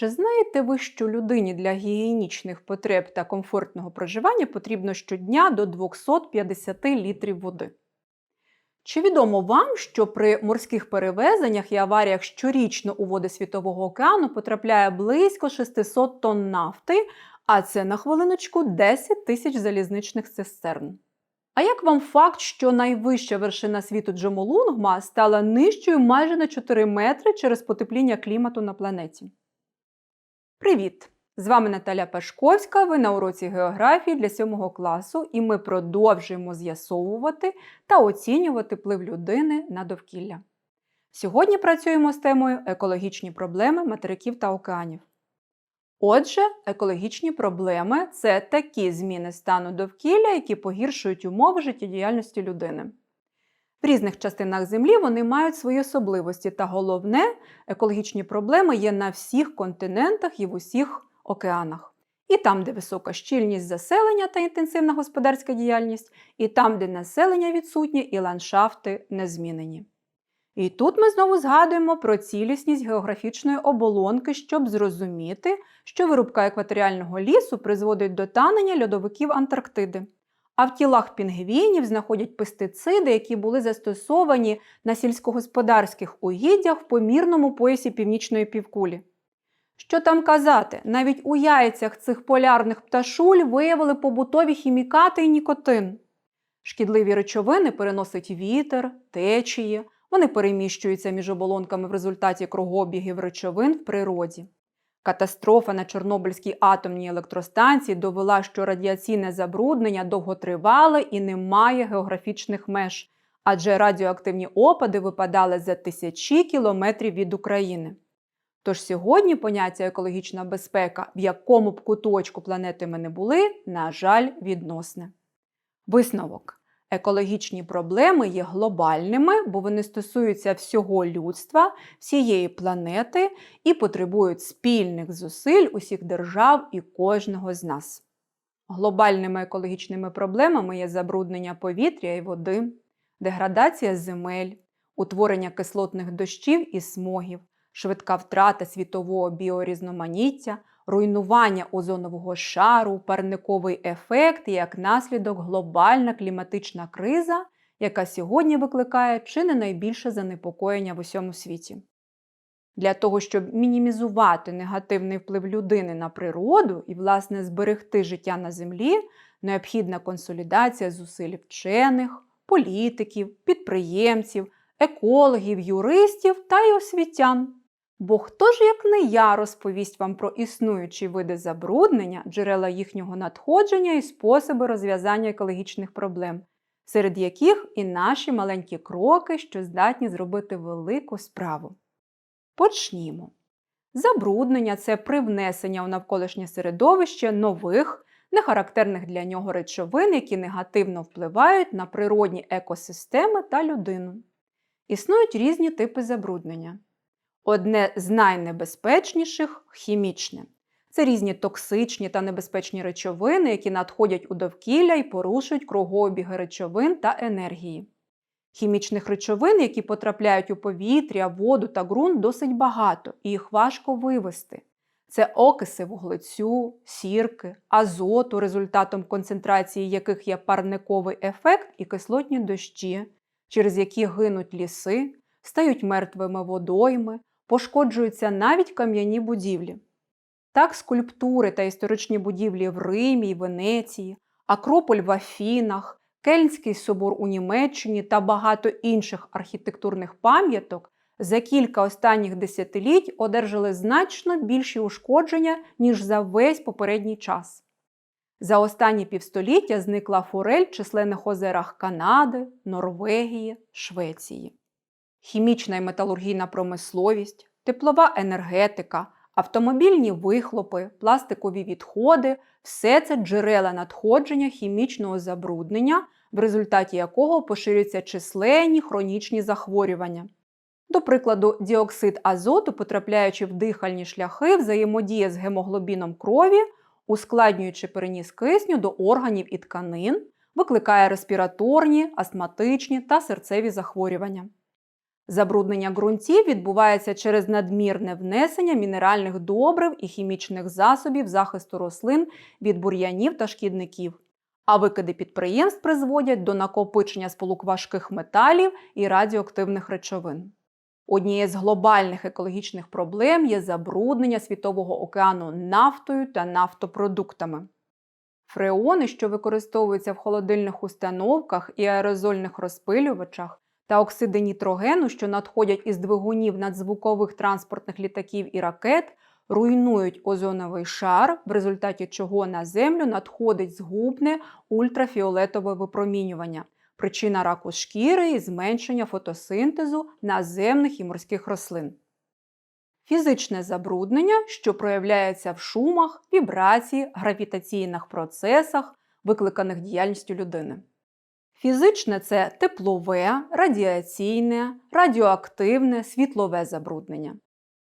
Чи знаєте ви, що людині для гігієнічних потреб та комфортного проживання потрібно щодня до 250 літрів води? Чи відомо вам, що при морських перевезеннях і аваріях щорічно у води Світового океану потрапляє близько 600 тонн нафти, а це на хвилиночку 10 тисяч залізничних цистерн? А як вам факт, що найвища вершина світу Джомолунгма стала нижчою майже на 4 метри через потепління клімату на планеті? Привіт! З вами Наталя Пашковська. Ви на уроці географії для 7 класу, і ми продовжуємо з'ясовувати та оцінювати вплив людини на довкілля. Сьогодні працюємо з темою екологічні проблеми материків та океанів. Отже, екологічні проблеми це такі зміни стану довкілля, які погіршують умови життєдіяльності людини. В різних частинах Землі вони мають свої особливості, та головне, екологічні проблеми є на всіх континентах і в усіх океанах. І там, де висока щільність заселення та інтенсивна господарська діяльність, і там, де населення відсутнє і ландшафти незмінені. І тут ми знову згадуємо про цілісність географічної оболонки, щоб зрозуміти, що вирубка екваторіального лісу призводить до танення льодовиків Антарктиди. А в тілах пінгвінів знаходять пестициди, які були застосовані на сільськогосподарських угіддях в помірному поясі північної півкулі. Що там казати, навіть у яйцях цих полярних пташуль виявили побутові хімікати і нікотин. Шкідливі речовини переносить вітер, течії, вони переміщуються між оболонками в результаті кругообігів речовин в природі. Катастрофа на Чорнобильській атомній електростанції довела, що радіаційне забруднення довготривале і не має географічних меж, адже радіоактивні опади випадали за тисячі кілометрів від України. Тож сьогодні поняття екологічна безпека, в якому б куточку планети ми не були, на жаль, відносне. Висновок. Екологічні проблеми є глобальними, бо вони стосуються всього людства, всієї планети і потребують спільних зусиль усіх держав і кожного з нас. Глобальними екологічними проблемами є забруднення повітря і води, деградація земель, утворення кислотних дощів і смогів, швидка втрата світового біорізноманіття, руйнування озонового шару, парниковий ефект і як наслідок глобальна кліматична криза, яка сьогодні викликає чи не найбільше занепокоєння в усьому світі. Для того, щоб мінімізувати негативний вплив людини на природу і, власне, зберегти життя на землі, необхідна консолідація зусиль вчених, політиків, підприємців, екологів, юристів та й освітян. Бо хто ж, як не я, розповість вам про існуючі види забруднення, джерела їхнього надходження і способи розв'язання екологічних проблем, серед яких і наші маленькі кроки, що здатні зробити велику справу. Почнімо. Забруднення це привнесення у навколишнє середовище нових, нехарактерних для нього речовин, які негативно впливають на природні екосистеми та людину. Існують різні типи забруднення. Одне з найнебезпечніших хімічне. Це різні токсичні та небезпечні речовини, які надходять у довкілля і порушують кругообіги речовин та енергії. Хімічних речовин, які потрапляють у повітря, воду та ґрунт, досить багато, і їх важко вивести. Це окиси вуглецю, сірки, азоту, результатом концентрації яких є парниковий ефект і кислотні дощі, через які гинуть ліси, стають мертвими водойми, пошкоджуються навіть кам'яні будівлі. Так, скульптури та історичні будівлі в Римі Венеції, Акрополь в Афінах, Кельнський собор у Німеччині та багато інших архітектурних пам'яток за кілька останніх десятиліть одержали значно більші ушкодження, ніж за весь попередній час. За останні півстоліття зникла форель в численних озерах Канади, Норвегії, Швеції хімічна і металургійна промисловість, теплова енергетика, автомобільні вихлопи, пластикові відходи все це джерела надходження хімічного забруднення, в результаті якого поширюються численні хронічні захворювання. До прикладу, діоксид азоту, потрапляючи в дихальні шляхи, взаємодіє з гемоглобіном крові, ускладнюючи переніс кисню до органів і тканин, викликає респіраторні, астматичні та серцеві захворювання. Забруднення ґрунтів відбувається через надмірне внесення мінеральних добрив і хімічних засобів захисту рослин від бур'янів та шкідників. А викиди підприємств призводять до накопичення сполук важких металів і радіоактивних речовин. Однією з глобальних екологічних проблем є забруднення Світового океану нафтою та нафтопродуктами. Фреони, що використовуються в холодильних установках і аерозольних розпилювачах, та оксиди нітрогену, що надходять із двигунів надзвукових транспортних літаків і ракет, руйнують озоновий шар, в результаті чого на Землю надходить згубне ультрафіолетове випромінювання, причина раку шкіри і зменшення фотосинтезу наземних і морських рослин. Фізичне забруднення, що проявляється в шумах, вібрації, гравітаційних процесах, викликаних діяльністю людини. Фізичне це теплове, радіаційне, радіоактивне, світлове забруднення.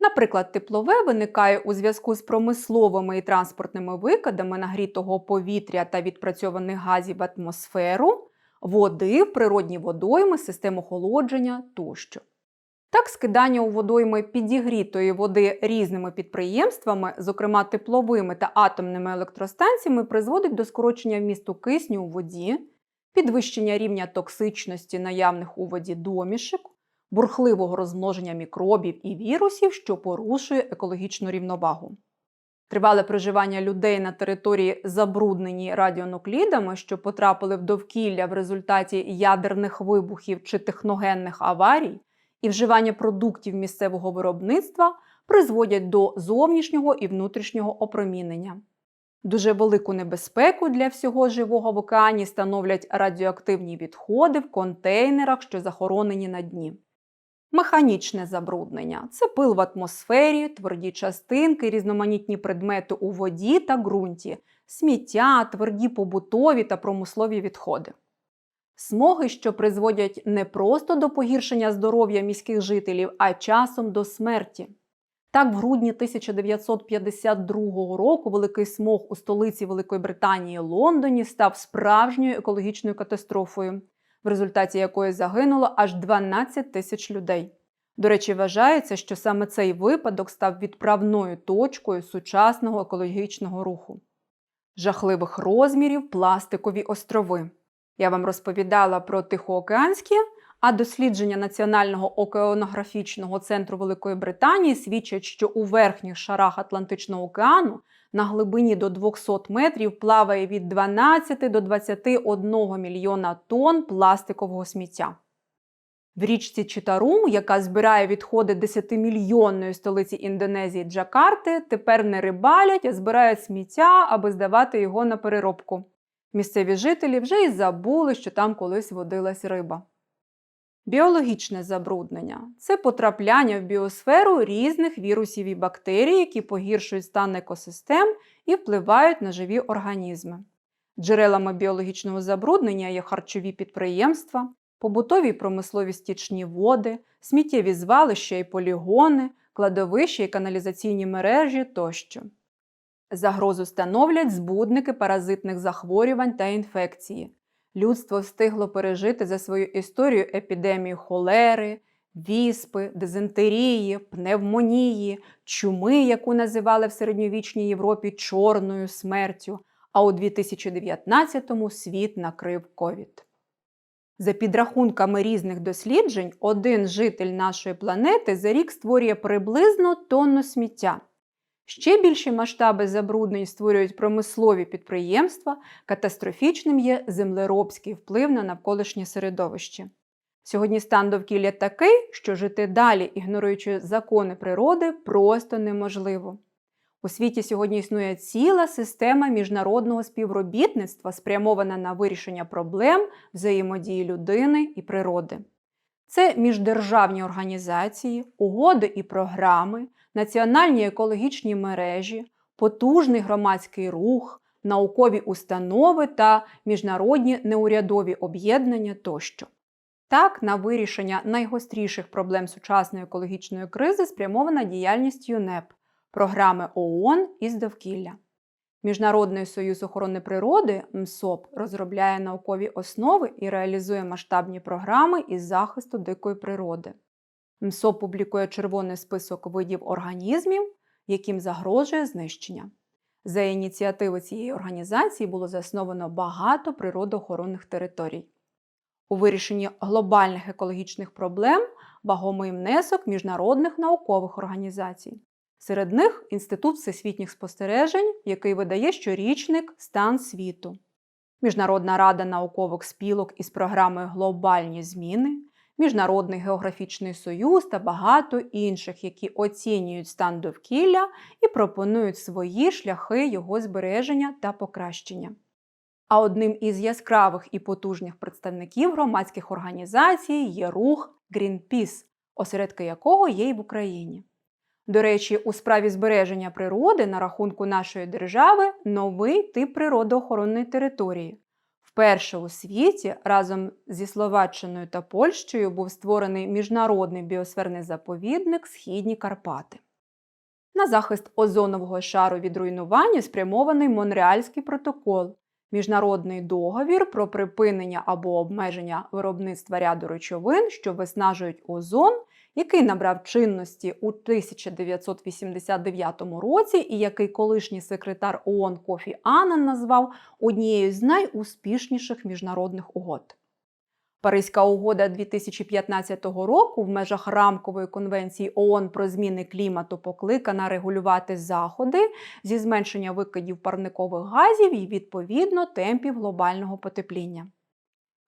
Наприклад, теплове виникає у зв'язку з промисловими і транспортними викидами нагрітого повітря та відпрацьованих газів в атмосферу, води, в природні водойми, систем охолодження тощо. Так, скидання у водойми підігрітої води різними підприємствами, зокрема тепловими та атомними електростанціями, призводить до скорочення вмісту кисню у воді, підвищення рівня токсичності наявних у воді домішок, бурхливого розмноження мікробів і вірусів, що порушує екологічну рівновагу. Тривале проживання людей на території, забрудненій радіонуклідами, що потрапили в довкілля в результаті ядерних вибухів чи техногенних аварій, і вживання продуктів місцевого виробництва призводять до зовнішнього і внутрішнього опромінення. Дуже велику небезпеку для всього живого в океані становлять радіоактивні відходи в контейнерах, що захоронені на дні. Механічне забруднення це пил в атмосфері, тверді частинки, різноманітні предмети у воді та ґрунті, сміття, тверді побутові та промислові відходи. Смоги, що призводять не просто до погіршення здоров'я міських жителів, а часом до смерті. Так, в грудні 1952 року великий смог у столиці Великої Британії Лондоні став справжньою екологічною катастрофою, в результаті якої загинуло аж 12 тисяч людей. До речі, вважається, що саме цей випадок став відправною точкою сучасного екологічного руху. Жахливих розмірів пластикові острови. Я вам розповідала про Тихоокеанські, а дослідження Національного океанографічного центру Великої Британії свідчать, що у верхніх шарах Атлантичного океану на глибині до 200 метрів плаває від 12 до 21 мільйона тонн пластикового сміття. В річці Читарум, яка збирає відходи 10-мільйонної столиці Індонезії Джакарти, тепер не рибалять, а збирають сміття, аби здавати його на переробку. Місцеві жителі вже й забули, що там колись водилась риба. Біологічне забруднення це потрапляння в біосферу різних вірусів і бактерій, які погіршують стан екосистем і впливають на живі організми. Джерелами біологічного забруднення є харчові підприємства, побутові промислові стічні води, сміттєві звалища і полігони, кладовища і каналізаційні мережі тощо. Загрозу становлять збудники паразитних захворювань та інфекції. Людство встигло пережити за свою історію епідемію холери, віспи, дизентерії, пневмонії, чуми, яку називали в середньовічній Європі чорною смертю, а у 2019-му світ накрив ковід. За підрахунками різних досліджень, один житель нашої планети за рік створює приблизно тонну сміття. Ще більші масштаби забруднень створюють промислові підприємства, катастрофічним є землеробський вплив на навколишнє середовище. Сьогодні стан довкілля такий, що жити далі, ігноруючи закони природи, просто неможливо. У світі сьогодні існує ціла система міжнародного співробітництва, спрямована на вирішення проблем взаємодії людини і природи. Це міждержавні організації, угоди і програми, національні екологічні мережі, потужний громадський рух, наукові установи та міжнародні неурядові об'єднання тощо. Так, на вирішення найгостріших проблем сучасної екологічної кризи спрямована діяльність ЮНЕП, програми ООН із довкілля. Міжнародний союз охорони природи МСОП розробляє наукові основи і реалізує масштабні програми із захисту дикої природи. МСО публікує червоний список видів організмів, яким загрожує знищення. За ініціативи цієї організації було засновано багато природоохоронних територій. У вирішенні глобальних екологічних проблем вагомий внесок міжнародних наукових організацій. Серед них Інститут всесвітніх спостережень, який видає щорічник Стан світу, Міжнародна рада наукових спілок із програмою Глобальні зміни, Міжнародний географічний союз та багато інших, які оцінюють стан довкілля і пропонують свої шляхи його збереження та покращення. А одним із яскравих і потужних представників громадських організацій є рух Greenpeace, осередки якого є й в Україні. До речі, у справі збереження природи на рахунку нашої держави новий тип природоохоронної території. Вперше у світі разом зі Словаччиною та Польщею був створений міжнародний біосферний заповідник Східні Карпати. На захист озонового шару від руйнування спрямований Монреальський протокол, міжнародний договір про припинення або обмеження виробництва ряду речовин, що виснажують озон, який набрав чинності у 1989 році і який колишній секретар ООН Кофі Аннан назвав однією з найуспішніших міжнародних угод. Паризька угода 2015 року в межах рамкової конвенції ООН про зміни клімату покликана регулювати заходи зі зменшення викидів парникових газів і відповідно темпів глобального потепління.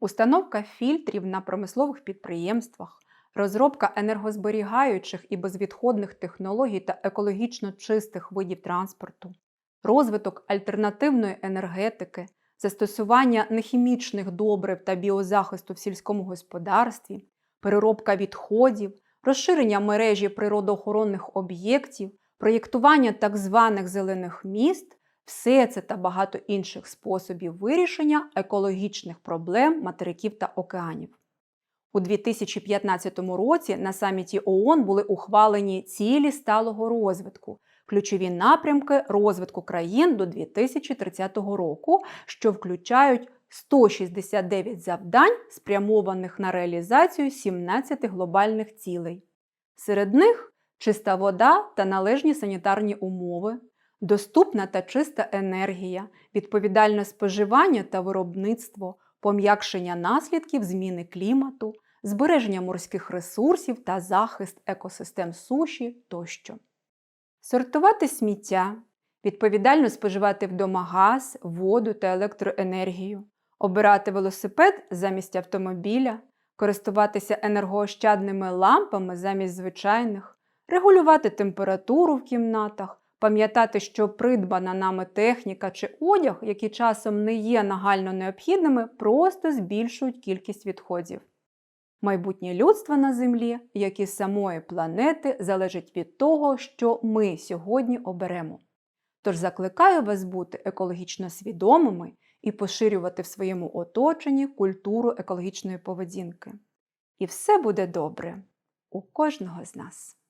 Установка фільтрів на промислових підприємствах, розробка енергозберігаючих і безвідходних технологій та екологічно чистих видів транспорту, розвиток альтернативної енергетики, застосування нехімічних добрив та біозахисту в сільському господарстві, переробка відходів, розширення мережі природоохоронних об'єктів, проєктування так званих зелених міст. Все це та багато інших способів вирішення екологічних проблем материків та океанів. У 2015 році на саміті ООН були ухвалені цілі сталого розвитку, ключові напрямки розвитку країн до 2030 року, що включають 169 завдань, спрямованих на реалізацію 17 глобальних цілей. Серед них чиста вода та належні санітарні умови, доступна та чиста енергія, відповідальне споживання та виробництво, пом'якшення наслідків зміни клімату, збереження морських ресурсів та захист екосистем суші тощо. Сортувати сміття, відповідально споживати вдома газ, воду та електроенергію, обирати велосипед замість автомобіля, користуватися енергоощадними лампами замість звичайних, регулювати температуру в кімнатах, пам'ятати, що придбана нами техніка чи одяг, які часом не є нагально необхідними, просто збільшують кількість відходів. Майбутнє людства на Землі, як і самої планети, залежить від того, що ми сьогодні оберемо. Тож закликаю вас бути екологічно свідомими і поширювати в своєму оточенні культуру екологічної поведінки. І все буде добре у кожного з нас.